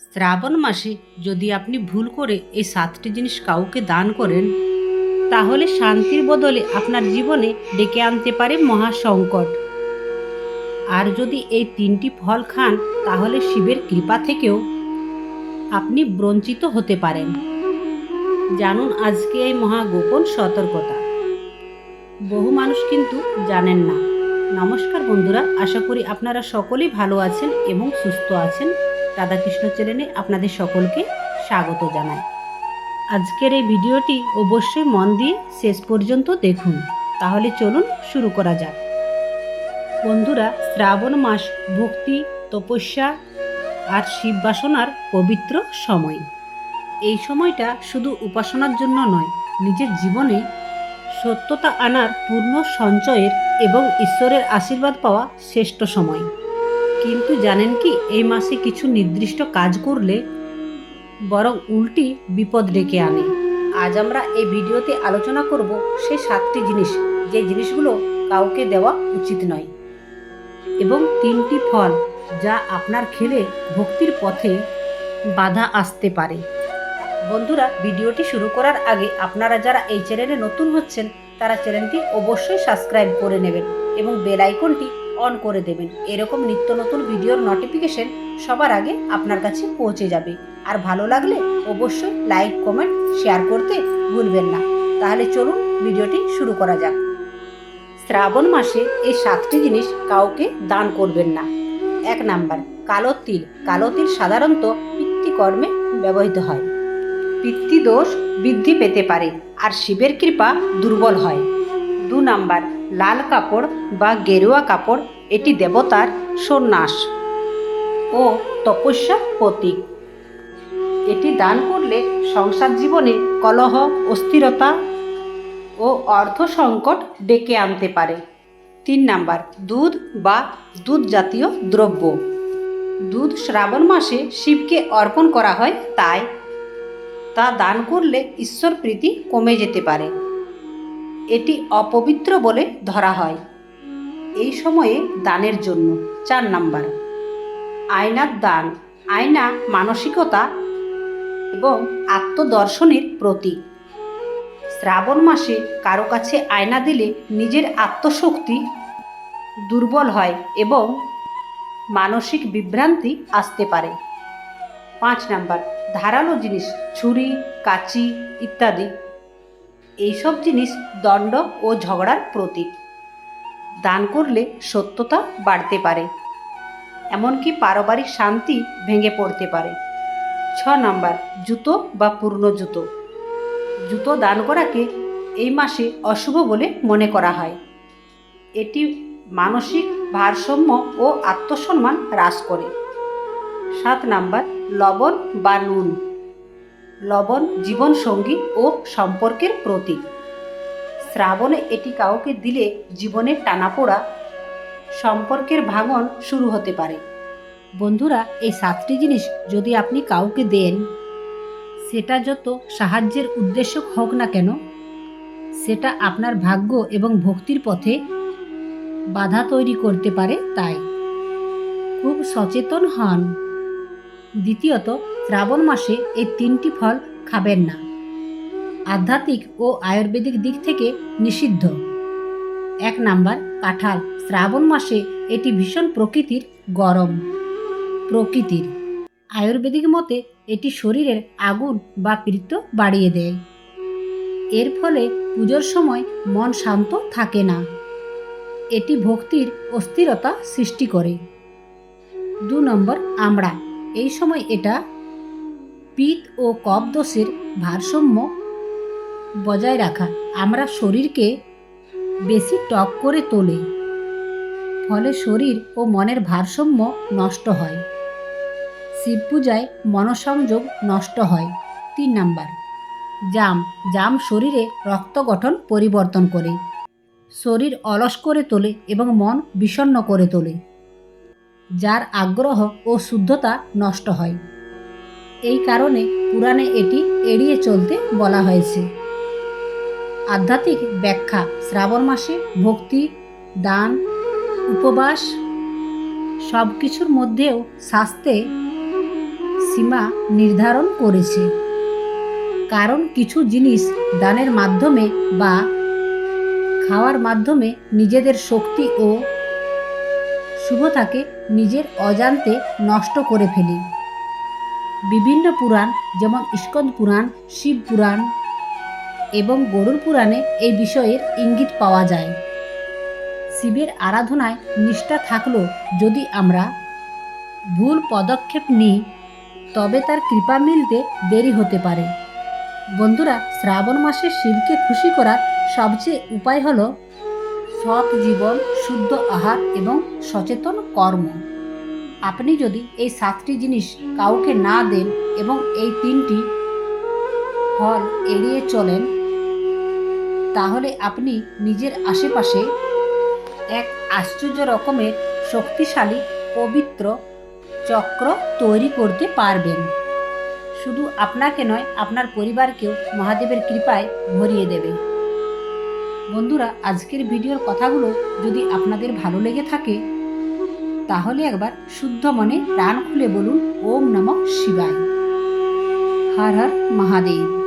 শ্রাবণ মাসে যদি আপনি ভুল করে এই সাতটি জিনিস কাউকে দান করেন, তাহলে শান্তির বদলে আপনার জীবনে ডেকে আনতে পারে মহা সংকট আর যদি এই তিনটি ফল খান, তাহলে শিবের কৃপা থেকেও আপনি বঞ্চিত হতে পারেন। জানুন আজকে এই মহা গোপন সতর্কতা। বহু মানুষ কিন্তু জানেন না। নমস্কার বন্ধুরা, আশা করি আপনারা সকলেই ভালো আছেন এবং সুস্থ আছেন। রাধাকৃষ্ণ চ্যানেলে আপনাদের সকলকে স্বাগত জানাই। আজকের এই ভিডিওটি অবশ্যই মন দিয়ে শেষ পর্যন্ত দেখুন। তাহলে চলুন শুরু করা যাক। বন্ধুরা, শ্রাবণ মাস, ভক্তি, তপস্যা আর শিব বাসনার পবিত্র সময়। এই সময়টা শুধু উপাসনার জন্য নয়, নিজের জীবনে সত্যতা আনার পূর্ণ সঞ্চয়ের এবং ঈশ্বরের আশীর্বাদ পাওয়া শ্রেষ্ঠ সময়। কিন্তু জানেন কি, এই মাসে কিছু নির্দিষ্ট কাজ করলে বরং উল্টি বিপদ ডেকে আনে। আজ আমরা এই ভিডিওতে আলোচনা করব সেই সাতটি জিনিস, যে জিনিসগুলো কাউকে দেওয়া উচিত নয় এবং তিনটি ফল যা আপনার খেলে ভক্তির পথে বাধা আসতে পারে। বন্ধুরা, ভিডিওটি শুরু করার আগে আপনারা যারা এই চ্যানেলে নতুন হচ্ছেন, তারা চ্যানেলটি অবশ্যই সাবস্ক্রাইব করে নেবেন এবং বেল আইকনটি অন করে দেবেন। এরকম নিত্য নতুন ভিডিওর নোটিফিকেশন সবার আগে আপনার কাছে পৌঁছে যাবে। আর ভালো লাগলে অবশ্যই লাইক কমেন্ট শেয়ার করতে ভুলবেন না। তাহলে চলুন ভিডিওটি শুরু করা যাক। শ্রাবণ মাসে এই সাতটি জিনিস কাউকে দান করবেন না। এক নাম্বার, কালো তিল। কালো তিল সাধারণত পিতৃকর্মে ব্যবহৃত হয়। পিতৃদোষ বৃদ্ধি পেতে পারে। আর শিবের কৃপা দুর্বল হয়। দু নাম্বার, লাল কাপড় বা গেরুয়া কাপড়, এটি দেবতার সন্ন্যাস ও তপস্যার প্রতীক। এটি দান করলে সংসার জীবনে কলহ, অস্থিরতা ও অর্থ সংকট ডেকে আনতে পারে। তিন নাম্বার, দুধ বা দুধ জাতীয় দ্রব্য। দুধ শ্রাবণ মাসে শিবকে অর্পণ করা হয় তাই তা দান করলে ঈশ্বর প্রীতি কমে যেতে পারে। এটি অপবিত্র বলে ধরা হয়। এই সময়ে দানের জন্য, চার নাম্বার। আয়নার দান, আয়না মানসিকতা এবং আত্মদর্শনের প্রতীক। শ্রাবণ মাসে কারও কাছে আয়না দিলে নিজের আত্মশক্তি দুর্বল হয় এবং মানসিক বিভ্রান্তি আসতে পারে। পাঁচ নাম্বার, ধারালো জিনিস, ছুরি, কাঁচি ইত্যাদি এইসব জিনিস দণ্ড ও ঝগড়ার প্রতীক। দান করলে সত্যতা বাড়তে পারে, এমনকি পারিবারিক শান্তি ভেঙে পড়তে পারে। ছ নাম্বার, জুতো বা পূর্ণ জুতো। জুতো দান করাকে এই মাসে অশুভ বলে মনে করা হয়। এটি মানসিক ভারসাম্য ও আত্মসম্মান হ্রাস করে। সাত নাম্বার, লবণ বা নুন। লবণ, জীবনসঙ্গী ও সম্পর্কের প্রতীক। শ্রাবণে এটি কাউকে দিলে জীবনের টানাপোড়া, সম্পর্কের ভাঙন শুরু হতে পারে। বন্ধুরা, এই সাতটি জিনিস যদি আপনি কাউকে দেন, সেটা যত সাহায্যের উদ্দেশ্য হোক না কেন, সেটা আপনার ভাগ্য এবং ভক্তির পথে বাধা তৈরি করতে পারে তাই। খুব সচেতন হন। দ্বিতীয়ত শ্রাবণ মাসে এই তিনটি ফল খাবেন না। আধ্যাত্মিক ও আয়ুর্বেদিক দিক থেকে নিষিদ্ধ। এক নাম্বার, কাঁঠাল। শ্রাবণ মাসে এটি ভীষণ প্রকৃতির গরম। প্রকৃতির। আয়ুর্বেদিক মতে এটি শরীরের আগুন বা পিত্ত বাড়িয়ে দেয়। এর ফলে পুজোর সময় মন শান্ত থাকে না। এটি ভক্তির অস্থিরতা সৃষ্টি করে। দু নম্বর, আমড়া। এই সময় এটা পিত ও কফ দোষের ভারসাম্য বজায় রাখা। আমরা শরীরকে বেশি টক করে তোলে, ফলে শরীর ও মনের ভারসাম্য নষ্ট হয়। শিব পূজায় মনসংযোগ নষ্ট হয়। তিন নাম্বার, জাম। জাম শরীরে রক্ত গঠন পরিবর্তন করে। শরীর অলস করে তোলে এবং মন বিষণ্ণ করে তোলে, যার আগ্রহ ও শুদ্ধতা নষ্ট হয়। এই কারণে পুরাণে এটি এড়িয়ে চলতে বলা হয়েছে। আধ্যাত্মিক ব্যাখ্যা, শ্রাবণ মাসে ভক্তি, দান, উপবাস সব কিছুর মধ্যেও স্বাস্থ্যে সীমা নির্ধারণ করেছে। কারণ কিছু জিনিস দানের মাধ্যমে বা খাওয়ার মাধ্যমে নিজেদের শক্তি ও শুভতাকে নিজের অজান্তে নষ্ট করে ফেলি। বিভিন্ন পুরাণ, যেমন ইস্কন পুরাণ, শিব পুরাণ এবং গরুর পুরাণে এই বিষয়ের ইঙ্গিত পাওয়া যায়। শিবের আরাধনায় নিষ্ঠা থাকলেও যদি আমরা ভুল পদক্ষেপ নিই, তবে তার কৃপা মিলতে দেরি হতে পারে। বন্ধুরা, শ্রাবণ মাসে শিবকে খুশি করার সবচেয়ে উপায় হলো সৎ জীবন, শুদ্ধ আহার এবং সচেতন কর্ম। আপনি যদি এই সাতটি জিনিস কাউকে না দেন এবং এই তিনটি ফল এড়িয়ে চলেন, তাহলে আপনি নিজের আশেপাশে এক আশ্চর্য রকমের শক্তিশালী পবিত্র চক্র তৈরি করতে পারবেন। শুধু আপনাকে নয়, আপনার পরিবারকেও মহাদেবের কৃপায় ভরিয়ে দেবে। বন্ধুরা, আজকের ভিডিওর কথাগুলো যদি আপনাদের ভালো লেগে থাকে তাহলে একবার শুদ্ধ মনে প্রাণ খুলে বলুন ওম নমঃ শিবায়। হর হর মহাদেব।